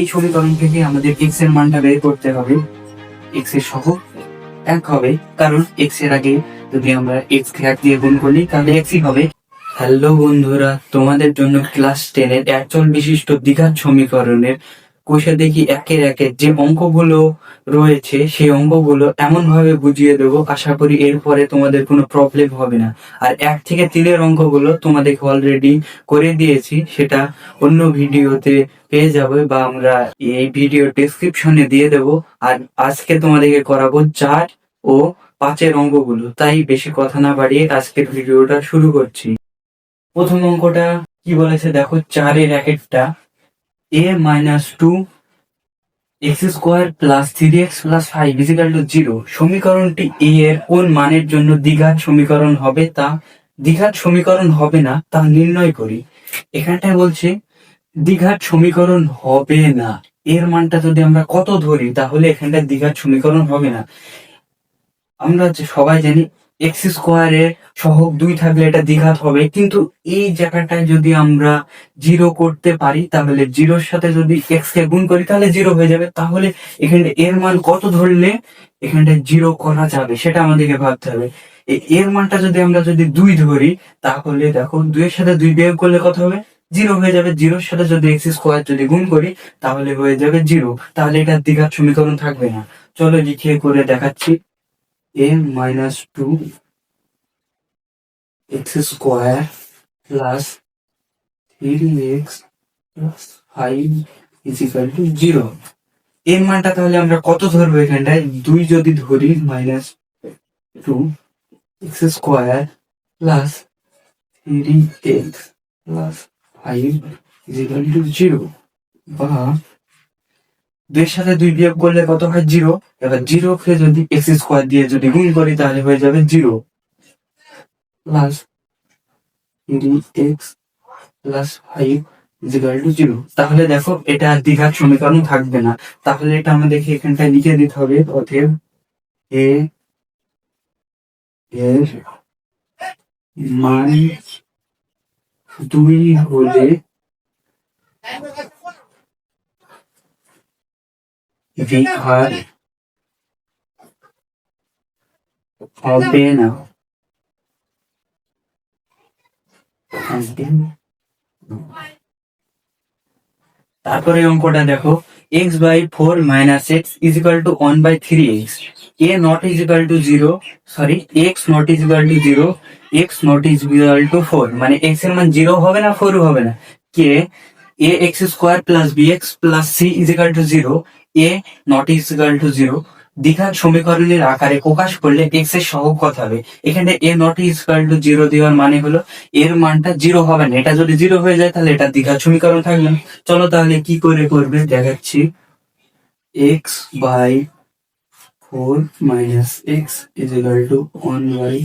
এই সমীকরণ থেকে আমাদের এক্সের মানটা বের করতে হবে। এক্সের সহ এক হবে, কারণ এক্সের আগে যদি আমরা এক্স কে এক দিয়ে গুণ করি, তাহলে এক্সই হবে। হ্যালো বন্ধুরা, তোমাদের জন্য ক্লাস টেনের একচল বিশিষ্ট দ্বিঘাত সমীকরণের কোষে দেখি একের একের যে অঙ্কগুলো রয়েছে, সেই অঙ্কগুলো এমন ভাবে বুঝিয়ে দেবো, আশা করি এরপরে তোমাদের কোনো প্রবলেম হবে না। আর এক থেকে তিনের অঙ্কগুলো তোমাদেরকে অলরেডি করে দিয়েছি, সেটা অন্য ভিডিওতে পেয়ে যাবে বা আমরা এই ভিডিও ডেসক্রিপশনে দিয়ে দেব। আর আজকে তোমাদেরকে করাবো চার ও পাঁচের অঙ্কগুলো। তাই বেশি কথা না বাড়িয়ে আজকের ভিডিওটা শুরু করছি। প্রথম অঙ্কটা কি বলেছে? দেখো, চারের একটা a minus two x square plus three x plus five equal to zero সমীকরণটি এ এর কোন মানের জন্য দ্বিঘাত সমীকরণ হবে তা দ্বিঘাত সমীকরণ হবে না তা নির্ণয় করি। এখানটায় বলছে দ্বিঘাত সমীকরণ হবে না। এর মানটা যদি আমরা কত ধরি তাহলে এখানটায় দ্বিঘাত সমীকরণ হবে না। আমরা সবাই জানি এক্স স্কোয়ারের সহগ দুই থাকলে এটা দ্বিঘাত হবে। কিন্তু এই জায়গাটায় যদি আমরা জিরো করতে পারি, তাহলে জিরোর সাথে যদি এক্স কে গুণ করি, তাহলে জিরো হয়ে যাবে। তাহলে এখানে এর মান কত ধরলে এখানটা জিরো করা যাবে, সেটা আমাদেরকে ভাবতে হবে। এর মানটা যদি আমরা যদি দুই ধরি, তাহলে দেখো, দুইয়ের সাথে দুই বিয়োগ করলে কত হবে? জিরো হয়ে যাবে। জিরোর সাথে যদি এক্স স্কোয়ার যদি গুণ করি, তাহলে হয়ে যাবে জিরো তাহলে এটা দ্বিঘাত সমীকরণ থাকবে না। চলো লিখে করে দেখাচ্ছি। A minus two x square plus three x plus five equal to zero এর মানটা তাহলে আমরা কত ধরবো এখানটায়? দুই যদি ধরি minus two x square plus three x plus five equal to zero বা দুইয়ের সাথে দুই বিয়োগ করলে কত হয়? জিরো। এবার জিরো কে যদি এক্স স্কোয়ার দিয়ে যদি গুণ করি, তাহলে হয়ে যাবে zero. Plus three x plus five to zero. তাহলে দেখো, এটা দ্বিঘাত সমীকরণ থাকবে না। তাহলে এটা আমাদেরকে এখানটায় লিখে দিতে হবে, অতএব এ এর মান দুই হলে দ্বিঘাত হবে না তারপরে অঙ্কটা দেখো x by four minus x equal to one by three x a not equal to zero sorry x not equal to zero x not equal to four মানে এক্সের মান জিরো হবে না ফোর হবে না? কে a x square plus b x plus c equal to zero a not equal to zero দ্বিঘাত সমীকরণের আকারে প্রকাশ করলে এক্সের সহগ কত হবে? এখানে a not equal to zero দেওয়ার মানে হলো এর মানটা জিরো হবে না। এটা যদি জিরো হয়ে যায় তাহলে এটা দ্বিঘাত সমীকরণ থাকবে না। চলো তাহলে কি করে করবে? দেখাচ্ছি। X by four minus x is equal to one by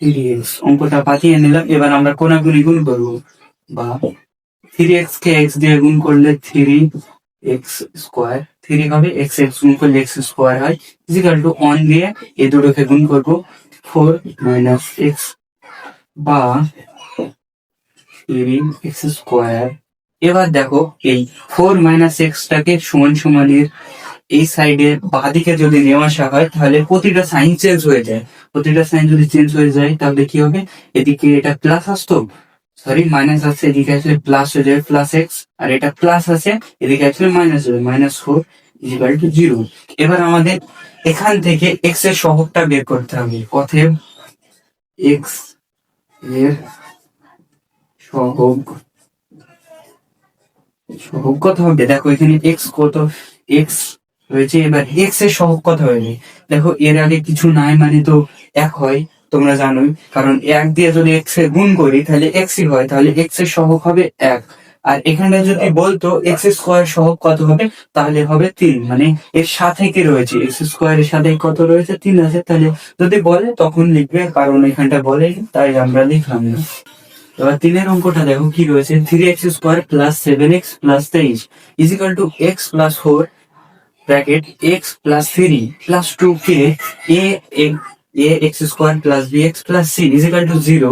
three অঙ্কটা পাঠিয়ে নিলাম। এবার আমরা কোনাগুনি গুণ করব। বা থ্রি এক্স কে এক্স দিয়ে গুণ করলে থ্রি এক্স স্কোয়ার থ্রি হবে এক্স এক্স গুণ করলে এক্স স্কোয়ার হয়। ইজিক্যাল টু ওয়ান দিয়ে এই দুটোকে গুণ করব। ফোর মাইনাস এক্স বা থ্রি এক্স স্কোয়ার এবার দেখো এই ফোর মাইনাস এক্সটাকে সমান সমানের এই সাইডে বাঁদিকে যদি নেওয়া আসা হয়, তাহলে প্রতিটা সাইন চেঞ্জ হয়ে যায়। প্রতিটা সাইন যদি চেঞ্জ হয়ে যায়, তাহলে কি হবে? এদিকে এটা প্লাস আসতো সরি মাইনাস আসছে এদিকে আসলে প্লাস হয়ে যাবে প্লাস এক্স আর এটা প্লাস আছে, এদিকে আসলে মাইনাস হবে minus four is equal to zero এবার আমাদের এখান থেকে এক্সের সহগটা বের করতে হবে, অতএব এক্সের সহগ সহগ কত হবে? দেখো, এখানে এক্স কত এক্স হয়েছে এবার এক্সের সহগ কত হবে? দেখো, এর আগে কিছু নাই মানে তো এক হয় তোমরা জানোই, কারণ এক দিয়ে যদি এক্সের গুণ করি, তাহলে এক্সই হয়, তাহলে এক্সের সহগ হবে এক। আর এখানে যদি বলতো এক্স স্কোয়ার সহগ কত হবে? তাহলে হবে তিন। মানে এর সাথে কি রয়েছে এক্স স্কোয়ার এর সাথে কত রয়েছে? তিন আছে। তাহলে যদি বলে, তখন লিখবে, কারণ এখানটা বলে, তাই আমরা লিখলাম না। এবার তিনের অঙ্কটা দেখো কি রয়েছে। Three x square plus seven x plus তেইশ। Is equal to x plus four bracket x plus three plus two K a a x square plus b x plus c is equal to zero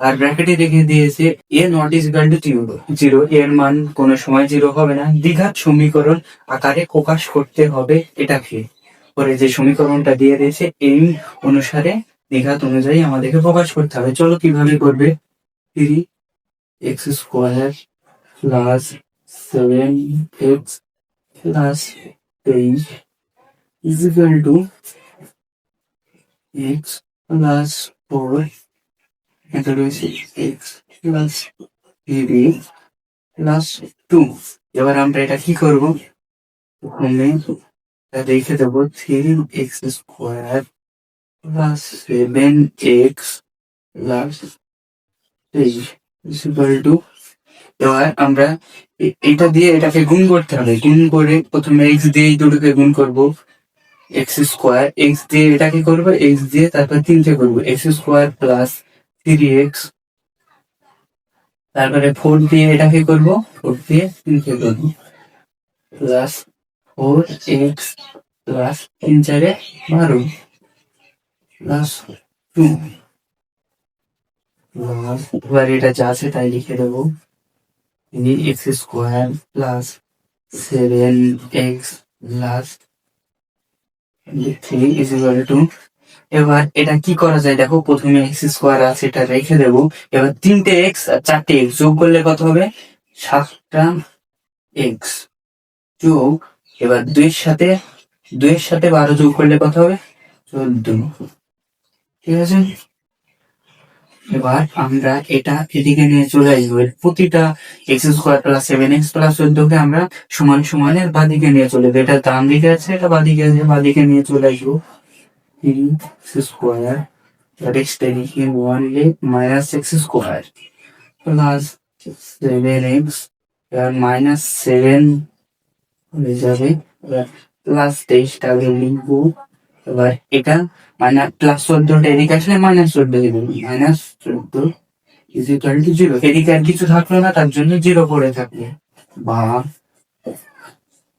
আর ব্র্যাকেটে রেখে দিয়েছে a not is equal to zero zero এর মান কোনো সময় zero হবে না। দ্বিঘাত সমীকরণ আকারে প্রকাশ করতে হবে এটাকে। পরে যে সমীকরণটা দিয়ে দিয়েছে এই অনুসারে দ্বিঘাত অনুযায়ী আমাদেরকে প্রকাশ করতে হবে। চলো কীভাবে করবে? Three x square plus seven x plus তেইশ is equal to x plus four এটা রয়েছে x plus three plus two এবার আমরা এটা কি করব? প্রথমে এটা রেখে দেবো three x square plus seven x plus তেইশ ইকুয়াল টু এবার আমরা এ- এটা দিয়ে এটাকে গুণ করতে হবে। গুণ করে প্রথমে এক্স দিয়ে এই দুটোকে গুণ করব। এক্স স্কোয়ার এক্স দিয়ে এটাকে করব? এক্স দিয়ে তারপর তিনটে করব। X square plus three x তারপরে ফোর দিয়ে এটাকে করব? ফোর দিয়ে তিনটে করব। প্লাস ফোর এক্স প্লাস তিন চারে বারো। প্লাস টু এবার এটা যা আছে তাই লিখে দেবো। X square plus seven x plus three is equal এবার এটা কি করা যায়? দেখো, প্রথমে এক্স স্কোয়ার আছে, এটা রেখে দেবো। এবার তিনটে এক্স আর চারটে এক্স যোগ করলে কত হবে? সাতটা এক্স যোগ, এবার দুইয়ের সাথে দুইয়ের সাথে বারো যোগ করলে কত হবে? চোদ্দ। ঠিক আছে? এবার আমরা এটা এদিকে নিয়ে চলে আসব। প্রতিটা x square plus seven x plus চোদ্দকে আমরা সমান সমানের বাদিকে নিয়ে চলে যাব এটা ডান দিকে আছে, এটা বাদিকে আছে, বাদিকে নিয়ে চলে আসব। X square one minus x square plus seven x এবার মাইনাস সেভেন হয়ে যাবে। প্লাস তেইশটা লিখব। এবার এটা মাইনাস প্লাস চোদ্দটা এদিকে আসলে মাইনাস চোদ্দ দেবে। মাইনাস চোদ্দ ইজ ইকুয়াল টু জিরো এদিকে আর কিছু থাকল না, তার জন্য জিরো পড়ে থাকবে বা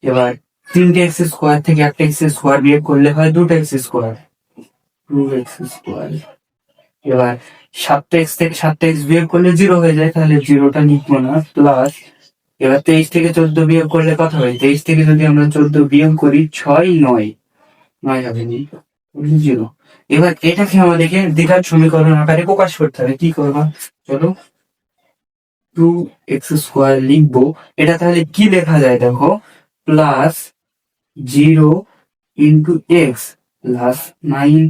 এবার তিনটে এক্স স্কোয়ার থেকে একটা এক্স স্কোয়ার বিয়োগ করলে হয় দুটো x square two x square এবার সাতটা এক্স থেকে সাতটা এক্স বিয়োগ করলে জিরো হয়ে যায়, তাহলে জিরোটা লিখব না। প্লাস এবার তেইশ থেকে চোদ্দ বিয়োগ করলে কত হয়? তেইশ থেকে যদি আমরা চোদ্দ বিয়োগ করি, ছয় নয়। নয় হবে নি জিরো এবার এটাকে আমাদেরকে দ্বিঘাত সমীকরণ আকারে প্রকাশ করতে হবে। কি করবা? চলো। টু এক্স স্কোয়ার লিখব। এটা তাহলে কি লেখা যায় দেখো? Plus zero into x plus nine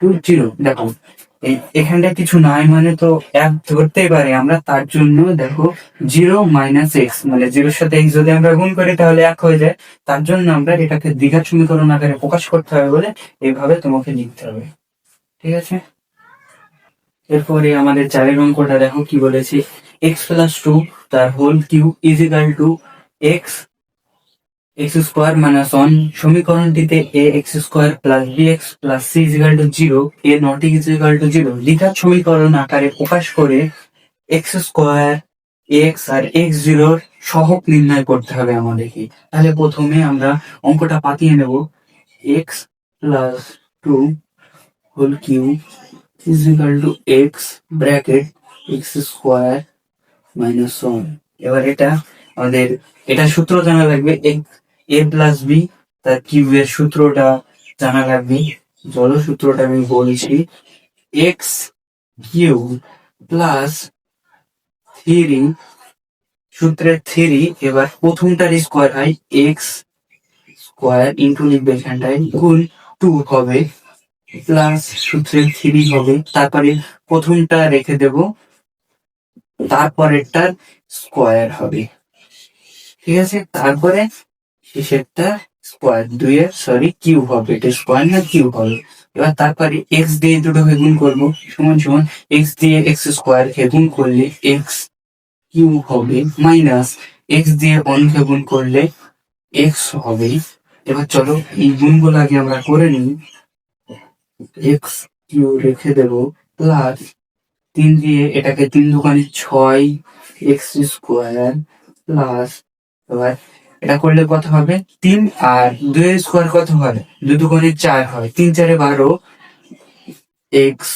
two zero দেখো এই এখানটা কিছু নাই মানে তো এক ধরতেই পারে। আমরা তার জন্য দেখো জিরো মাইনাস এক্স মানে জিরোর সাথে এক্স যদি আমরা গুণ করি তাহলে এক হয়ে যায়। তার জন্য আমরা এটাকে দ্বিঘাত সমীকরণ আকারে প্রকাশ করতে হবে বলে এইভাবে তোমাকে লিখতে হবে। ঠিক আছে? এরপরে আমাদের চারের অঙ্কটা দেখো কি বলেছে। এক্স প্লাস টু তার whole cube is two x x square minus one সমীকরণটিতে a x square plus b x plus c is equal to zero, a not is equal to zero. দ্বিঘাত সমীকরণ আকারে প্রকাশ করে এক্স স্কোয়ার এক্স আর x জিরোর সহগ নির্ণয় করতে হবে আমাদেরকে। তাহলে প্রথমে আমরা অঙ্কটা পাতিয়ে নেব। X plus two whole cube is equal to x bracket x square minus one. এবার এটা আমাদের, এটা সূত্র জানা লাগবে এ প্লাস বি তার কিউবের সূত্রটা জানা লাগবে? চলো সূত্রটা আমি বলছি এক্স কিউ প্লাস থ্রি সূত্রের থ্রি এবার প্রথমটার স্কোয়ার হয় এক্স স্কোয়ার ইন্টু লিখবে এখানটায়, গুণ টু হবে প্লাস সূত্রের থ্রি হবে, তারপরে প্রথমটা রেখে দেব, তারপরেরটার স্কোয়ার হবে। ঠিক আছে? তারপরে শেষেরটা স্কোয়ার দুইয়ের সরি কিউ হবে। এটা স্কোয়ার না কিউ হবে? এবার তারপরে এক্স দিয়ে দুটোকে গুণ করব। সমান সমান এক্স দিয়ে এক্স স্কোয়ার গুণ করলে এক্স কিউ হবে মাইনাস এক্স দিয়ে অনকে গুণ করলে এক্স হবে। এবার চলো এই গুণগুলো আগে আমরা করে নিই। এক্স কিউ রেখে দেব প্লাস তিন দিয়ে এটাকে তিন দোকানে ছয় এক্স স্কোয়ার প্লাস এবার এটা করলে কত হবে? তিন আর দুই স্কোয়ার কত হয় দুই দুগুণে চার হয় তিন চারে বারো এক্স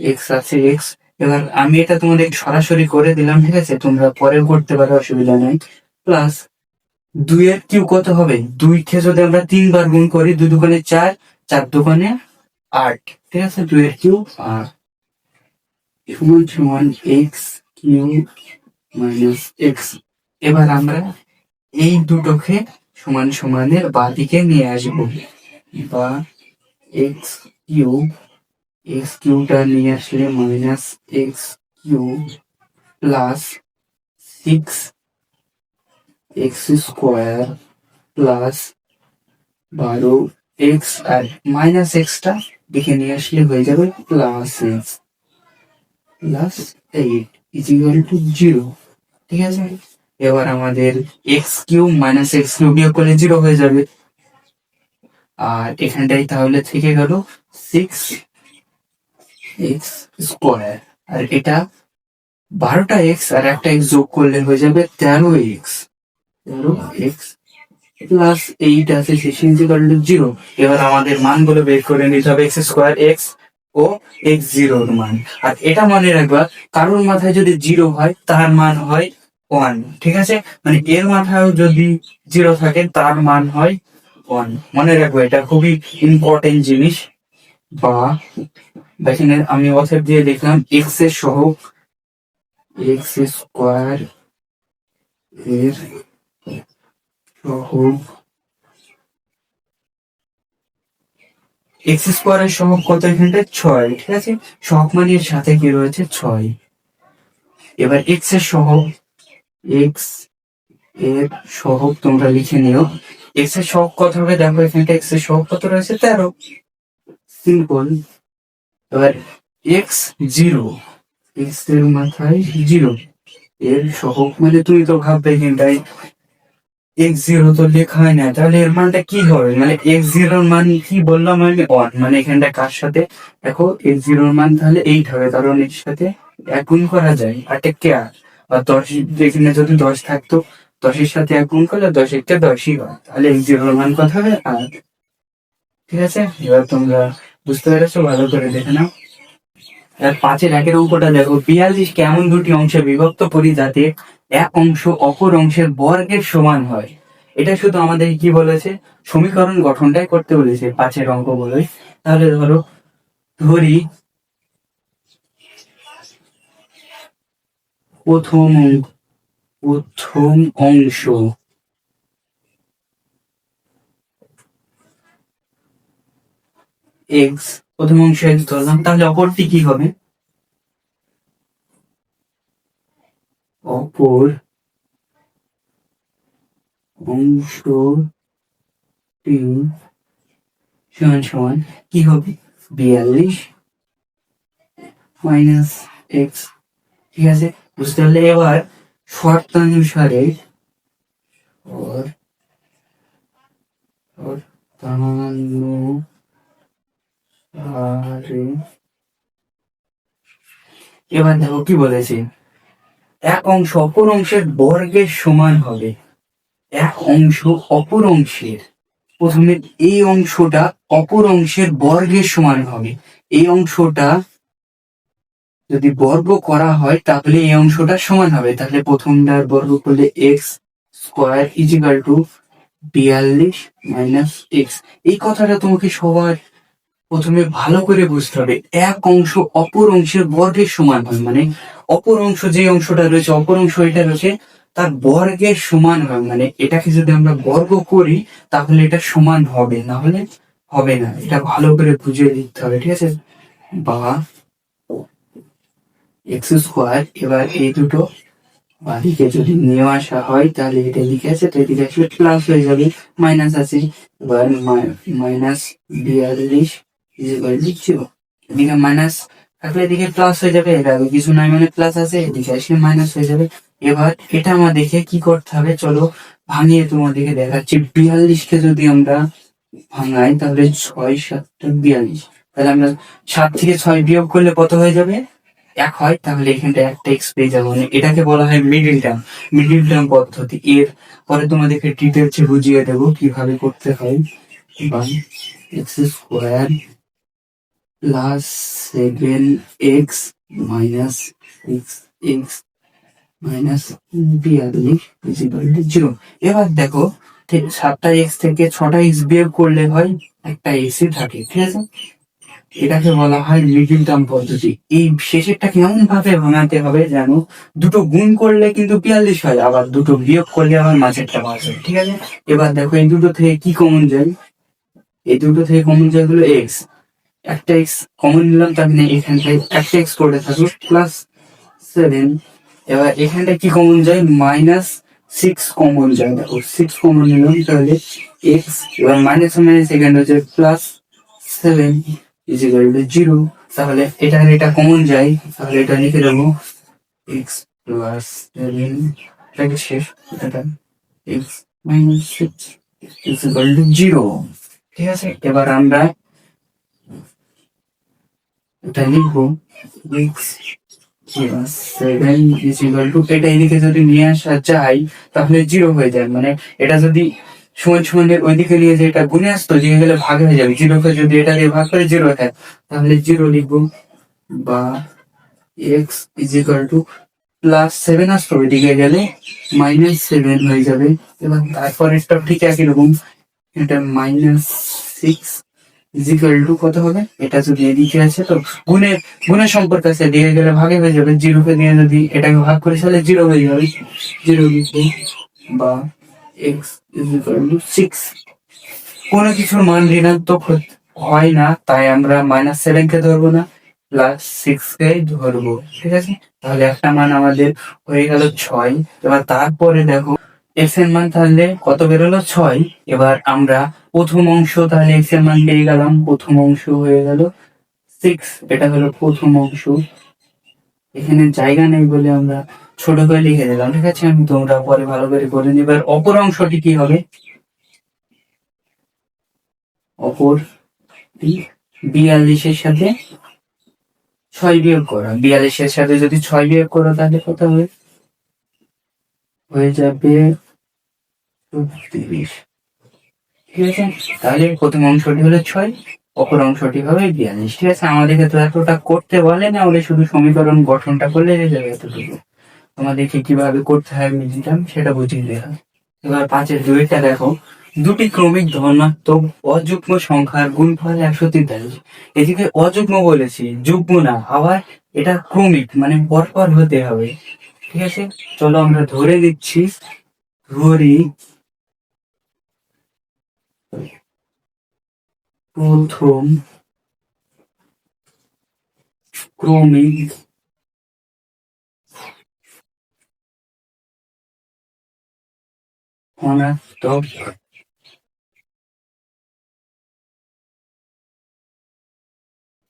এক্স আছে এক্স এবার আমি এটা তোমাদের সরাসরি করে দিলাম, ঠিক আছে? তোমরা পরেও করতে পারো, অসুবিধা নাই। প্লাস দুইয়ের কিউ কত হবে? দুইকে যদি আমরা তিনবার গুণ করি, দুই দোকানে চার চার দোকানে আট। ঠিক আছে? দুইয়ের কিউ আর এক্স কিউ মাইনাস এক্স এবার আমরা এই দুটোকে সমান সমানের বাদিকে নিয়ে আসব। বা এক্স কিউ এক্স কিউটা নিয়ে আসলে minus x cube plus six x square plus বারো এক্স আর মাইনাস এক্সটা দেখে নিয়ে আসলে হয়ে যাবে plus x plus eight is equal to zero ঠিক আছে? এবার আমাদের x cube minus x cube বিয়োগ করলে জিরো হয়ে যাবে। আর এখানটাই তাহলে থেকে গেল সিক্স এক্স স্কোয়ার আর এটা বারোটা এক্স আর একটা এক্স যোগ করলে হয়ে যাবে তেরো এক্স তেরো এক্স প্লাস এইট আছে শেষে ইজিক্যাল টু জিরো এবার আমাদের মানগুলো বের করে নিতে হবে এক্স স্কোয়ার এক্স ও এক্স জিরোর মান। আর এটা মনে রাখবা, কারোর মাথায় যদি জিরো হয়, তার মান হয় ওয়ান ঠিক আছে? মানে এর মাথায়ও যদি জিরো থাকে, তার মান হয় ওয়ান মনে রাখব, এটা খুবই ইম্পর্টেন্ট জিনিস। বা, দেখেন, আমি অথব দিয়ে দেখলাম এক্সের সহগ এক্স স্কোয়ার এর সহগ এক্স স্কোয়ারের সহগ কত এখানটা ছয়, ঠিক আছে? সহগ মানে এর সাথে কি রয়েছে? ছয়। এবার এক্সের সহগ এক্সের সহগ তোমরা লিখে নিও। এক্সের সহগ কত হবে? দেখো এখানটা এক্সের সহগ কত রয়েছে? তেরো। সিম্পল এবার এক্স জিরো এক্সের মাথায় জিরো এর সহগ মানে তুমি তো ভাববে এখানটায় এক্স জিরো তো লেখা হয় না। তাহলে এর মানটা কি হবে? মানে এক্স জিরোর মান কি বললাম আমি? ওয়ান মানে এখানটা কার সাথে? দেখো এক্স জিরোর মান তাহলে এইট হবে। কারণ এর সাথে এক গুণ করা যায়। আর কে? আর আর দশ এখানে যদি দশ থাকতো, দশের সাথে এক গুণ করলে দশ একটা দশই হয়। তাহলে এক জিরোর মান কত হবে? আট। ঠিক আছে? এবার তোমরা বুঝতে পেরেছ? ভালো করে দেখে নাও। আর পাঁচের একের অঙ্কটা দেখো। বিয়াল্লিশ কেমন দুটি অংশে বিভক্ত করি যাতে এক অংশ অপর অংশের বর্গের সমান হয়? এটা শুধু আমাদের কি বলেছে? সমীকরণ গঠনটাই করতে বলেছে পাঁচের অঙ্ক বলে। তাহলে ধরো, ধরি প্রথম প্রথম অংশ। এক্স প্রথম অংশ এক্স ধরলাম, তাহলে অপরটি কি হবে? অপর অংশটি সমান সমান কি হবে? বিয়াল্লিশ মাইনাস এক্স ঠিক আছে? বুঝতে পারলে এবার শর্তানুসারে শর- শর্তানুসারে এবার দেখো কি বলেছে। এক অংশ অপর অংশের বর্গের সমান হবে। এক অংশ অপর অংশের। প্রথমে এই অংশটা অপর অংশের বর্গের সমান হবে। এই অংশটা যদি বর্গ করা হয়, তাহলে এই অংশটা সমান হবে। তাহলে প্রথমটার বর্গ করলে x square is equal to বিয়াল্লিশ মাইনাস এক্স এই কথাটা তোমাকে সবার প্রথমে ভালো করে বুঝতে হবে। এক অংশ অপর অংশের বর্গের সমান হয় মানে অপর অংশ যে অংশটা রয়েছে, অপর অংশ এটা রয়েছে, তার বর্গের সমান হয়। মানে এটাকে যদি আমরা বর্গ করি, তাহলে এটা সমান হবে। না হলে হবে না। এটা ভালো করে বুঝে দিতে হবে, ঠিক আছে? বা এক্স স্কোয়ার এবার এই দুটো বাদিকে যদি নিয়ে আসা হয়, তাহলে এটা লিখে আছে, তো এদিকে আসলে প্লাস হয়ে যাবে মাইনাস আছে। এবার মাইনাস বিয়াল্লিশ জিরো এদিকে মাইনাস থাকলে এদিকে প্লাস হয়ে যাবে এটা আগে কিছু নাই মানে প্লাস আছে, এদিকে আসলে মাইনাস হয়ে যাবে। এবার এটা আমাদেরকে কি করতে হবে, চলো ভাঙিয়ে তোমাদেরকে দেখাচ্ছি। বিয়াল্লিশকে যদি আমরা ভাঙাই, তাহলে ছয় সাতটা বিয়াল্লিশ। তাহলে আমরা সাত থেকে ছয় বিয়োগ করলে কত হয়ে যাবে? এক হয়, তাহলে এখানটা একটা এক্স পেয়ে যাব। মানে এটাকে বলা হয় মিডিল টার্ম মিডিল টার্ম পদ্ধতি। এর পরে তোমাদেরকে ডিটেলসে বুঝিয়ে দেবো কীভাবে করতে হয়। বা x square plus seven x minus six x minus বিয়াল্লিশ ইজিকাল জিরো এবার দেখো, সাতটা এক্স থেকে ছটা এক্স বিয়োগ করলে হয়, একটা এসি থাকে, ঠিক আছে? এটাকে বলা হয় মিডিল টার্ম পদ্ধতি। এই শেষেরটা কেমন ভাবে ভাঙাতে হবে জানো? দুটো গুণ করলে কিন্তু বিয়াল্লিশ হয়, আবার দুটো বিয়োগ করলে আবার মাঝেরটা পাস হয় ঠিক আছে? এবার দেখো এই দুটো থেকে কি কমন যায়? এই দুটো থেকে কমন যায় হলো এক্স একটা এক্স কমন নিলাম, তার মানে এখানটায় একটা এক্স করে থাকল প্লাস সেভেন এবার এখানটায় কি কমন যায়? মাইনাস সিক্স কমন যায়। দেখো সিক্স কমন নিলাম, তাহলে এক্স এবার মাইনাস মাইনাস এখানটা হচ্ছে plus seven is equal to zero তাহলে এটা আর এটা কমন যায়। তাহলে এটা লিখে দেবো। এক্স প্লাস সেভেন এটাকে শেষ। এটা x minus six is equal to zero ঠিক আছে? এবার আমরা এটা লিখব। এক্স সেভেন ইজিক্যাল টু এটা এদিকে যদি নিয়ে আসা যায়, তাহলে জিরো হয়ে যায়। মানে এটা যদি সমান সমানের ওইদিকে নিয়ে যে এটা গুণে আসতো দিয়ে গেলে ভাগ হয়ে যাবে। জিরোকে যদি এটা দিয়ে ভাগ করে জিরো হয় তাহলে জিরো লিখব বা x is equal to plus seven আসতো। ওইদিকে গেলে মাইনাস সেভেন হয়ে যাবে। এবং তারপরেরটা ঠিক একই রকম। এটা মাইনাস সিক্স ইজিক্যাল টু কত হবে? এটা যদি এদিকে আছে, তো গুণে গুণের সম্পর্ক আছে। দিয়ে গেলে ভাগে হয়ে যাবে। জিরোকে দিয়ে যদি এটাকে ভাগ করে তাহলে জিরো হয়ে যাবে। জিরো লিখব বা কোনো কিছুর মান ঋণাত্মক হয় না, তাই আমরা মাইনাস সেভেন কে ধরবো না প্লাস সিক্স কে ধরবো, ঠিক আছে? তাহলে একটা মান আমাদের হয়ে গেল ছয়। এবার তারপরে দেখো এক্সের মান তাহলে কত বেরোলো? ছয়। এবার আমরা প্রথম অংশ, তাহলে এক্সের মান পেয়ে গেলাম, প্রথম অংশ হয়ে গেল সিক্স এটা হলো প্রথম অংশ। এখানে জায়গা নেই বলে আমরা ছোট করে লিখে দিলাম, ঠিক আছে? আমি তোমরা পরে ভালো করে করে নিবে। এবার অপর অংশটি কি হবে? অপর বিয়াল্লিশের সাথে ছয় বিয়োগ করা। বিয়াল্লিশের সাথে যদি ছয় বিয়োগ করো, তাহলে কত হবে? হয়ে যাবে তিরিশ ঠিক আছে? তাহলে প্রথম অংশটি হলো ছয়, অপর অংশটি হবে বিয়াল্লিশ। ঠিক আছে? আমাদেরকে তো এতটা করতে বলে না ওরা শুধু সমীকরণ গঠনটা করলে হয়ে যাবে এতটুকু। তোমাদেরকে কীভাবে করতে হয় দিলাম সেটা বুঝিয়ে দিলাম এবার পাঁচের দুইটা দেখো। দুটি ক্রমিক ধনাত্মক অযুগ্ম সংখ্যার গুণফল একশো তেতাল্লিশ। এদিকে অযুগ্ম বলেছি, যুগ্ম না, আবার এটা ক্রমিক মানে পরপর হতে হবে। ঠিক আছে? চলো আমরা ধরে দিচ্ছি ধরি। প্রথম ক্রমিক ধনাত্মক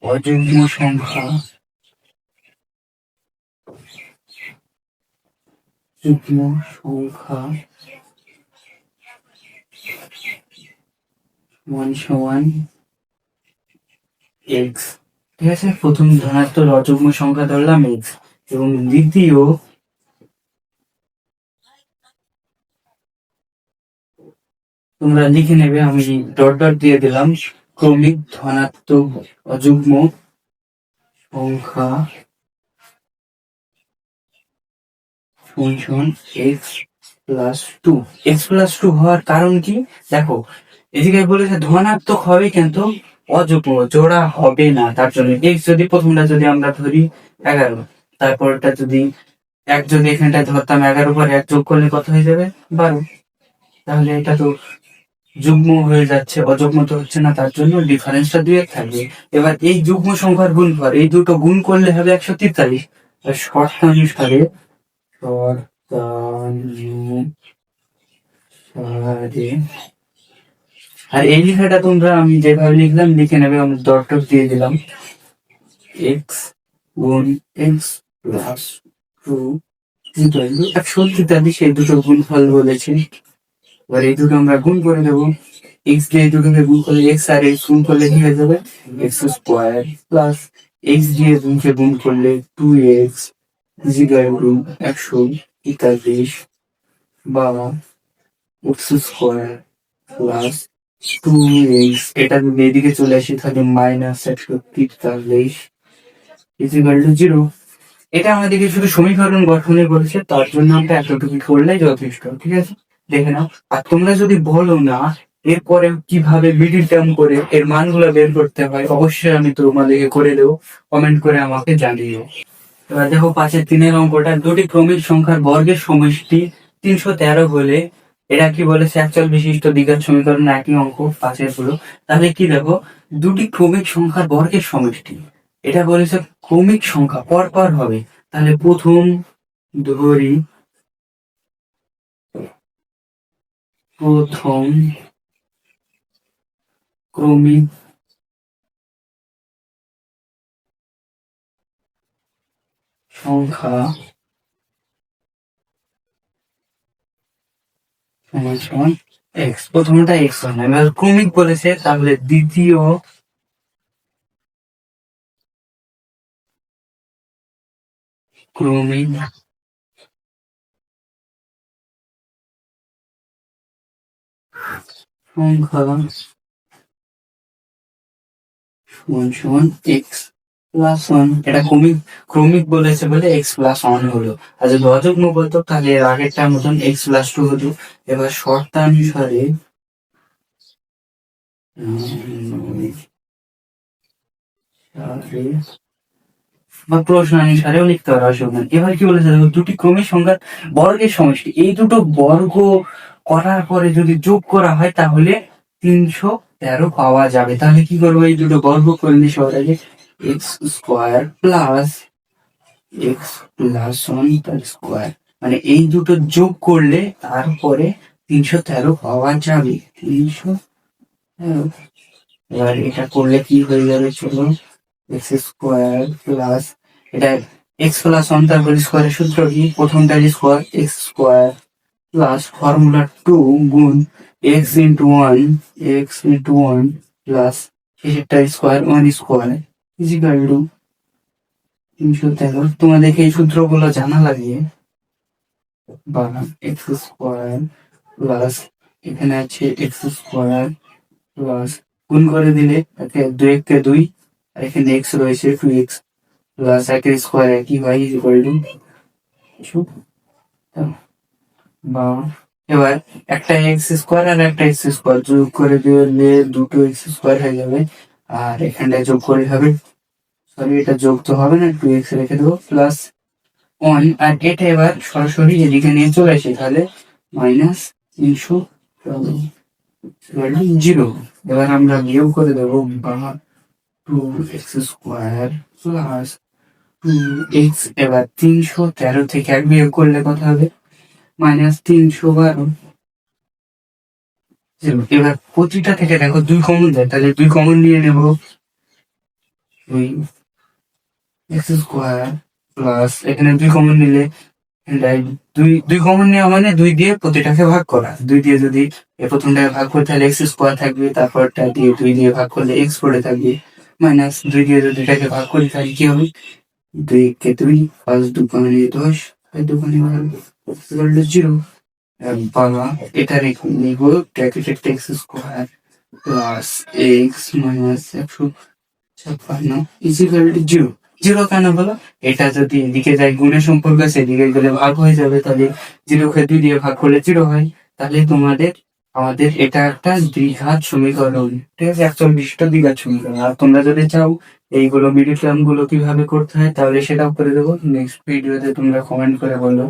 অযুগ্ম সংখ্যা যুগ্ম সংখ্যা সমান সমান এক্স ঠিক আছে? প্রথম ধনাত্মক অযুগ্ম সংখ্যা ধরলাম এক্স এবং দ্বিতীয় তোমরা লিখে নেবে, আমি ডট ডট দিয়ে দিলাম। ক্রমিক ধনাত্মক অযুগ্ম সংখ্যা সমান x plus two x plus two হওয়ার কারণ কি? দেখো, এদিকে বলেছে ধনাত্মক হবে কিন্তু অযুগ্ম, জোড়া হবে না, তার জন্য এক্স যদি প্রথমটা যদি আমরা ধরি এগারো, তারপরটা যদি এক যদি এখানটায় ধরতাম এগারো, পর এক যোগ করলে কত হয়ে যাবে? বারো। তাহলে এটা তো যুগ্ম হয়ে যাচ্ছে অযুগ্ম তো হচ্ছে না, তার জন্য ডিফারেন্সটা দুই এক থাকবে। এবার এই যুগ্ম সংখ্যার গুণ গুণফল এই দুটো গুণ করলে হবে একশো তেতাল্লিশ। আর শর্তানুসারে শর্তানুসারে আর এই লেখাটা তোমরা আমি যেভাবে লিখলাম, লিখে নেবে, আমি দরটক দিয়ে দিলাম। এক্স গুণ এক্স প্লাস টু একশো তেতাল্লিশ, এই দুটো গুণ গুণফল বলেছে। এবার এই দুটো আমরা গুণ করে দেবো। এক্স দিয়ে এই দুটোকে গুণ করলে এক্স আর এক্স গুণ করলে কি হয়ে যাবে? এক্স স্কোয়ার প্লাস এক্স দিয়ে দুটোকে গুণ করলে টু এক্স জিরো টু একশো তেতাল্লিশ বা x square plus two x এটা যদি এদিকে চলে আসি, তাহলে মাইনাস একশো তিরতাল্লিশ ইজিক্যাল টু জিরো এটা আমাদেরকে শুধু সমীকরণ গঠনে বলেছে, তার জন্য আমরা এতটুকু করলেই যথেষ্ট, ঠিক আছে? দেখে নাও। আর তোমরা যদি বলো না এরপরে কীভাবে মিডিল টার্ম করে এর মানগুলো বের করতে হয়, অবশ্যই আমি তোমাদেরকে করে দেবো। কমেন্ট করে আমাকে জানিও। এবার দেখো পাঁচের তিনের অঙ্কটা, দুটি ক্রমিক সংখ্যার বর্গের সমষ্টি তিনশো তেরো হলে এটা কি বলেছে একচল বিশিষ্ট দ্বিঘাত সমীকরণ একই অঙ্ক পাঁচের হলো তাহলে কি দেখো? দুটি ক্রমিক সংখ্যার বর্গের সমষ্টি। এটা বলেছে ক্রমিক সংখ্যা পর পর হবে। তাহলে প্রথম ধরি প্রথম ক্রমিক সংখ্যা সমান এক্স প্রথমটা এক্স হয় না ক্রমিক বলেছে তাহলে দ্বিতীয় ক্রমিক সংখ্যা সমান সমান এক্স প্লাস ওয়ান এটা ক্রমিক ক্রমিক বলেছে বলে এক্স প্লাস ওয়ান হলো। আর যদি অযুগ্ম বলতো তাহলে আগেরটার মতন এক্স প্লাস টু হতো এবার শর্তানুসারে, বা প্রশ্ন অনুসারেও লিখতে পারো অসুবিধা এবার কি বলেছে দুটি ক্রমিক সংখ্যার বর্গের সমষ্টি। এই দুটো বর্গ করার পরে যদি যোগ করা হয়, তাহলে তিনশো তেরো পাওয়া যাবে। তাহলে কি করব? এই দুটো বর্গ করে নিই সবার আগে x square plus x plus one square মানে এই দুটো যোগ করলে তারপরে তিনশো তেরো পাওয়া যাবে। তিনশো তেরো। এবার এটা করলে কি হয়ে যাবে চলো? এক্স স্কোয়ার প্লাস এটা এক্স প্লাস ওয়ান তারপর স্কোয়ারের সূত্র কি? প্রথমটার square x square plus formula two গুণ x into one x into one plus শেষেরটা square one square is equal to তিনশো তেরো। তোমাদেরকে এই সূত্রগুলো জানা লাগে? বা এক্স স্কোয়ার প্লাস এখানে আছে এক্স স্কোয়ার প্লাস গুণ করে দিলে একে দুই একে দুই, আর এখানে এক্স রয়েছে টু এক্স প্লাস একের স্কোয়ার একই হয় ইকুয়াল টু এবার একটা এক্স স্কোয়ার আর একটা এক্স স্কোয়ার যোগ করে দিলে দুটো এক্স স্কোয়ার হয়ে যাবে। আর এখানটায় যোগ করে হবে সরি এটা যোগ তো হবে না টু এক্স রেখে দেবো প্লাস ওয়ান আর এটা এবার সরাসরি এদিকে নিয়ে চলে আসে, তাহলে মাইনাস তিনশো জিরো এবার আমরা বিয়োগ করে দেবো বা two x square plus two x এবার তিনশো তেরো থেকে এক বিয়োগ করলে কত হবে? মাইনাস তিনশো বারো। এবার প্রতিটা থেকে দেখো দুই কমন যায় তাহলে দুই কমন নিয়ে নেব। দুই এক্স স্কোয়ার প্লাস এখানে দুই কমন নিলে দুই দুই কমন নেওয়া মানে দুই দিয়ে প্রতিটাকে ভাগ করা। দুই দিয়ে যদি প্রথমটাকে ভাগ করতে তাহলে এক্স স্কোয়ার থাকবে তারপরটা দিয়ে দুই দিয়ে ভাগ করলে এক্স পড়ে থাকবে। মাইনাস দুই দিয়ে যদি এটাকে ভাগ করি তাহলে কি হবে? দুই কে দুই পাঁচ দোকানে দশ দোকানে বারো। জিরো বাংলা এটা রেখে নিব ব্র্যাকেটের x square plus x minus একশো ছাপ্পান্ন ইজিক্যাল টু জিরো জিরো কেন বলো? এটা যদি এদিকে যায়, গুণের সম্পর্ক সেদিকে গেলে ভাগ হয়ে যাবে, তাহলে জিরোকে দুই দিয়ে ভাগ করলে জিরো হয়। তাহলে তোমাদের, আমাদের এটা একটা দ্বিঘাত সমীকরণ। ঠিক আছে একচল বিশিষ্ট দ্বিঘাত সমীকরণ। আর তোমরা যদি চাও এইগুলো মিডিল টার্মগুলো কীভাবে করতে হয়, তাহলে সেটাও করে দেবো। নেক্সট ভিডিওতে তোমরা কমেন্ট করে বলো।